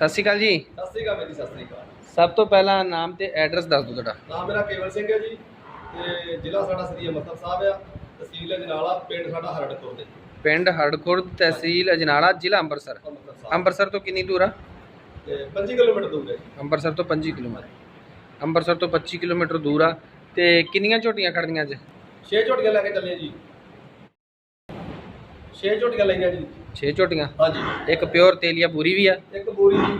ਸਤਿ ਸ਼੍ਰੀ ਅਕਾਲ ਜੀ। ਸਤਿ ਸ੍ਰੀ ਅਕਾਲ ਮੇਰੀ ਸਤਿ ਸ੍ਰੀ ਅਕਾਲ। ਸਭ ਤੋਂ ਪਹਿਲਾਂ ਨਾਮ ਤੇ ਐਡਰੈਸ ਦੱਸ ਦਿਓ ਤੁਹਾਡਾ। ਨਾਮ ਮੇਰਾ ਕੇਵਲ ਸਿੰਘ ਹੈ ਜੀ ਤੇ ਜ਼ਿਲ੍ਹਾ ਸਾਡਾ ਸ੍ਰੀ ਅੰਮ੍ਰਿਤਸਰ ਸਾਹਿਬ ਆ ਤਹਿਸੀਲ ਅਜਨਾਲਾ ਪਿੰਡ ਸਾਡਾ ਹਰੜਕੋਟ ਦੇ ਪਿੰਡ ਹੜਖੁਰਦ ਤਹਿਸੀਲ ਅਜਨਾਲਾ ਜ਼ਿਲ੍ਹਾ ਅੰਮ੍ਰਿਤਸਰ। ਅੰਮ੍ਰਿਤਸਰ ਤੋਂ ਕਿੰਨੀ ਦੂਰ ਆ? ਤੇ 25 ਕਿਲੋਮੀਟਰ ਦੂਰ ਹੈ। ਅੰਮ੍ਰਿਤਸਰ ਤੋਂ 25 ਕਿਲੋਮੀਟਰ। ਅੰਮ੍ਰਿਤਸਰ ਤੋਂ 25 ਕਿਲੋਮੀਟਰ ਦੂਰ ਆ। ਤੇ ਕਿੰਨੀਆਂ ਝੋਟੀਆਂ ਖੜਦੀਆਂ ਅੱਜ? ਛੇ ਝੋਟੀਆਂ ਲੈ ਕੇ ਚੱਲੇ ਜੀ। ਛੇ ਝੋਟੀਆਂ ਲਈਆਂ ਜੀ। 6 ਝੋਟੀਆਂ? ਹਾਂਜੀ। ਇੱਕ ਪਿਓਰ ਤੇਲੀਆ ਪੂਰੀ ਵੀ ਆ? ਇੱਕ ਬੋਰੀ ਜੀ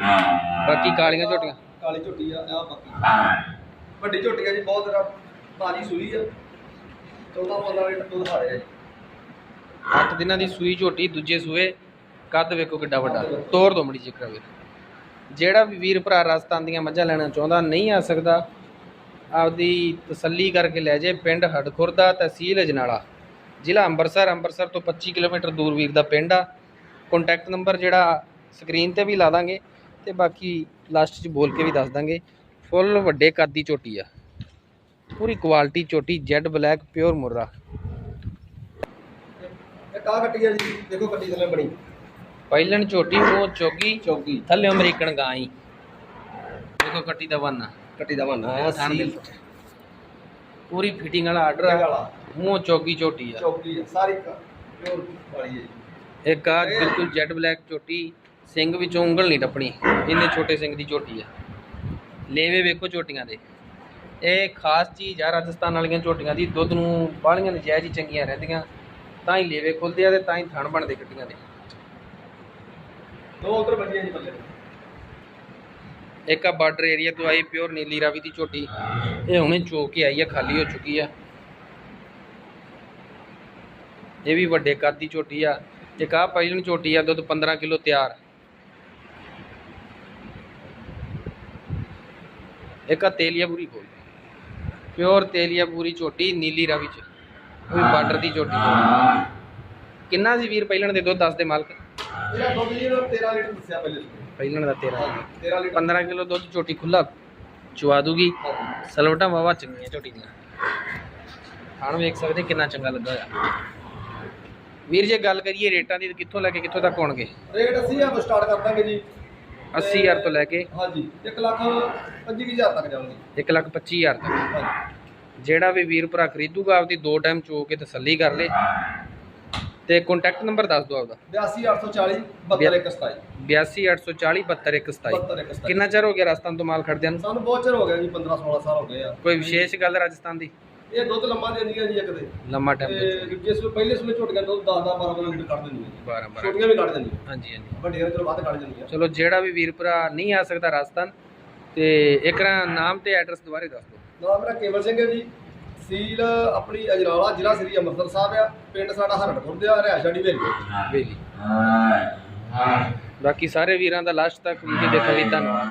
ਬਾਕੀ ਕਾਲੀਆਂ ਝੋਟੀਆਂ? ਕਾਲੀ ਝੋਟੀ ਆ ਆ ਬਾਕੀ। ਵੱਡੀ ਝੋਟੀ ਆ ਜੀ ਬਹੁਤ ਰਾ ਭਾਰੀ ਸੂਈ ਆ। 14 15 ਲੀਟਰ ਦੁੱਧ ਖਾ ਰਿਹਾ ਜੀ। 8 ਦਿਨਾਂ ਦੀ ਸੂਈ ਝੋਟੀ ਦੂਜੇ ਸੂਏ ਕੱਦ ਵੇਖੋ ਕਿੱਡਾ ਵੱਡਾ। ਤੋਰ ਦੋ ਮੜੀ ਜਿਕਰਾ ਵੀਰ। ਜਿਹੜਾ ਵੀ ਵੀਰ ਭਰਾ ਰਾਜਸਥਾਨ ਦੀਆਂ ਮੱਝਾਂ ਲੈਣਾ ਚਾਹੁੰਦਾ ਨਹੀਂ ਆ ਸਕਦਾ। ਆਪਦੀ ਤਸੱਲੀ ਕਰਕੇ ਲੈ ਜੇ ਪਿੰਡ ਹੜਖੁਰਦਾ ਤਹਿਸੀਲ ਅਜਨਾਲਾ। ਜ਼ਿਲ੍ਹਾ ਅੰਮ੍ਰਿਤਸਰ ਅੰਮ੍ਰਿਤਸਰ ਤੋਂ 25 ਕਿਲੋਮੀਟਰ ਦੂਰ ਵੀਰ ਦਾ ਪਿੰਡ ਆ। ਕੰਟੈਕਟ ਨੰਬਰ ਜਿਹੜਾ ਸਕਰੀਨ ਤੇ ਵੀ ਲਾ ਦਾਂਗੇ ਤੇ ਬਾਕੀ ਲਾਸਟ 'ਚ ਬੋਲ ਕੇ ਵੀ ਦੱਸ ਦਾਂਗੇ। ਫੁੱਲ ਵੱਡੇ ਕੱਦ ਦੀ ਝੋਟੀ ਆ। ਪੂਰੀ ਕੁਆਲਿਟੀ ਝੋਟੀ ਜੈਡ ਬਲੈਕ ਪਿਓਰ ਮੁਰਰਾ। ਇਹ ਕਾ ਕੱਟੀ ਆ ਜੀ? ਦੇਖੋ ਕੱਟੀ ਥੱਲੇ ਬਣੀ। ਪਹਿਲਣ ਝੋਟੀ ਉਹ ਚੋਗੀ ਚੌਕੀ ਥੱਲੇ ਅਮਰੀਕਨ ਗਾਂ ਹੀ। ਦੇਖੋ ਕੱਟੀ ਦਾ ਬੰਨਾ ਕੱਟੀ ਦਾ ਬਣਾ ਆ ਥਣ ਦੇ ਪੂਰੀ ਫਿਟਿੰਗ ਵਾਲਾ ਆਰਡਰ ਆ। ਮੂੰਹ ਚੋਗੀ ਝੋਟੀ ਆ। ਆ, ਸਾਰੀ ਪਿਓਰ ਵਾਲੀ ਹੈ ਜੀ। ਇੱਕ ਆ ਬਿਲਕੁਲ ਜੈਡ ਬਲੈਕ ਝੋਟੀ ਸਿੰਘ ਵਿੱਚੋਂ ਉਂਗਲ ਨਹੀਂ ਟੱਪਣੀ ਇੰਨੇ ਛੋਟੇ ਸਿੰਘ ਦੀ ਝੋਟੀ ਆ। ਲੇਵੇ ਵੇਖੋ ਝੋਟੀਆਂ ਦੇ। ਇਹ ਖਾਸ ਚੀਜ਼ ਆ ਰਾਜਸਥਾਨ ਵਾਲੀਆਂ ਝੋਟੀਆਂ ਦੀ ਦੁੱਧ ਨੂੰ ਬਾਹਲੀਆਂ ਨਜਾਇਜ਼ ਹੀ ਚੰਗੀਆਂ ਰਹਿੰਦੀਆਂ। ਤਾਂ ਹੀ ਲੇਵੇ ਖੁੱਲਦੇ ਆ ਤੇ ਤਾਂ ਹੀ ਥਣ ਬਣਦੇ ਕੱਟੀਆਂ ਦੇ। ਦੋ ਉਧਰ ਬੱਜੀਆਂ ਜੀ ਬੱਲੇ। ਇੱਕ ਆ ਬਾਰਡਰ ਏਰੀਆ ਤੋਂ ਆਈ ਪਿਓਰ ਨੀਲੀ ਰਾਵੀ ਦੀ ਝੋਟੀ ਇਹ ਹੁਣੇ ਚੋਕ ਕੇ ਆਈ ਆ ਖਾਲੀ ਹੋ ਚੁੱਕੀ ਆ। ਇਹ ਵੀ ਵੱਡੇ ਕੱਦ ਦੀ ਝੋਟੀ ਆ। ਇੱਕ ਆ ਪਹਿਲਣ ਝੋਟੀ ਆ ਦੁੱਧ 15 ਕਿਲੋ ਤਿਆਰ। ਇੱਕ ਆ ਤੇਲੀਆ ਪੂਰੀ ਕੋਲ ਪਿਓਰ ਤੇਲੀਆ ਪੂਰੀ ਝੋਟੀ ਨੀਲੀ ਰਾਵੀ ਚ। ਉਹ ਬਾਰਡਰ ਦੀ ਝੋਟੀ। ਕਿੰਨਾ ਸੀ ਵੀਰ ਪਹਿਲਣ ਦੇ ਦੁੱਧ ਦੱਸ ਦੇ ਮਾਲਕ। ਇਹਦਾ ਦੁੱਧ ਜੀ ਇਹਨਾਂ 13 ਲੀਟਰ ਦੱਸਿਆ ਪਹਿਲੇ ਪਹਿਲਣ ਦਾ 13 ਹਾਂਜੀ 13 ਲੀਟਰ। 15 ਕਿਲੋ ਦੁੱਧ ਝੋਟੀ ਖੁੱਲਾ ਚਵਾ ਦੂਗੀ। ਸਲਵਟਾਂ ਵਾਵਾ ਚੰਗੀਆਂ ਝੋਟੀ ਦੀਆਂ। ਖਾਣ ਵੇਖ ਸਕਦੇ ਕਿੰਨਾ ਚੰਗਾ ਲੱਗਾ ਹੋਇਆ। ਵੀਰ ਜੇ ਗੱਲ ਕਰੀਏ ਰੇਟਾਂ ਦੀ ਤਾਂ ਕਿੱਥੋਂ ਲੈ ਕੇ ਕਿੱਥੋਂ ਤੱਕ ਹੋਣਗੇ ਰੇਟ ਅਸੀਂ ਆ ਸਟਾਰਟ ਕਰ ਦਾਂਗੇ ਜੀ। 80000 ਤੋਂ ਲੈ ਕੇ? ਹਾਂਜੀ 1 ਲੱਖ 25000 ਤੱਕ ਜਾਵਾਂਗੇ 1 ਲੱਖ 25000 ਤੱਕ। ਜਿਹੜਾ ਵੀ ਵੀਰ ਭਰਾ ਖਰੀਦੂਗਾ ਆਪਦੀ ਦੋ ਟਾਈਮ ਚੋ ਕੇ ਤਸੱਲੀ ਕਰ ਲੇ। ਤੇ ਕੰਟੈਕਟ ਨੰਬਰ ਦੱਸ ਦਿਓ ਆਪਦਾ। 82840 72127 82840 72127 72127 ਕਿੰਨਾ ਚਿਰ ਹੋ ਗਿਆ ਰਾਜਸਥਾਨ ਤੋਂ ਮਾਲ ਖੜਦਿਆਂ ਨੂੰ? ਸਾਨੂੰ ਬਹੁਤ ਚਿਰ ਹੋ ਗਿਆ ਜੀ 15 16 ਸਾਲ ਹੋ ਗਏ ਆ। ਕੋਈ ਵਿਸ਼ੇਸ਼ ਗੱਲ ਰਾਜਸਥਾਨ ਦੀ? ਇਹ ਦੁੱਧ ਲੰਮਾ ਦਿੰਦੀਆਂ ਜੀ ਇੱਕ ਦੇ ਲੰਮਾ ਟਾਈਮ ਤੇ ਦੂਜੇ ਸੂਏ ਪਹਿਲੇ ਸੂਏ ਝੋਟੀਆਂ ਦੁੱਧ 10 10 12 12 ਲੀਟਰ ਕੱਢ ਦਿੰਦੀਆਂ ਜੀ। 12 12 ਛੋਟੀਆਂ ਵੀ ਕੱਢ ਦਿੰਦੀਆਂ। ਹਾਂਜੀ ਹਾਂਜੀ। ਵੱਡੀਆਂ ਚਲੋ ਵੱਧ ਕੱਢ ਦਿੰਦੀਆਂ। ਚਲੋ ਜਿਹੜਾ ਵੀ ਵੀਰ ਭਰਾ ਨਹੀਂ ਆ ਸਕਦਾ ਰਾਜਸਥਾਨ ਤੇ ਇੱਕ ਨਾ ਨਾਮ ਤੇ ਐਡਰੈਸ ਦੁਬਾਰੇ ਦੱਸ ਦਿਓ। ਨਾਮ ਮੇਰਾ ਕੇਵਲ ਸਿੰਘ ਹੈ ਜੀ। ਤਹਿਸੀਲ ਆਪਣੀ ਅਜਨਾਲਾ ਜ਼ਿਲ੍ਹਾ ਸ੍ਰੀ ਅੰਮ੍ਰਿਤਸਰ ਸਾਹਿਬ ਆ। ਪਿੰਡ ਸਾਡਾ ਹਰੜਪੁਰ ਦੇ ਆ ਰਿਹਾਇਸ਼ ਸਾਡੀ ਵੇਲੀ ਵੇਲੀ ਬਾਕੀ ਸਾਰੇ ਵੀਰਾਂ ਦਾ ਲਾਸਟ ਤੱਕ ਵੀਡੀਓ ਦੇਖਣ ਲਈ ਧੰਨਵਾਦ।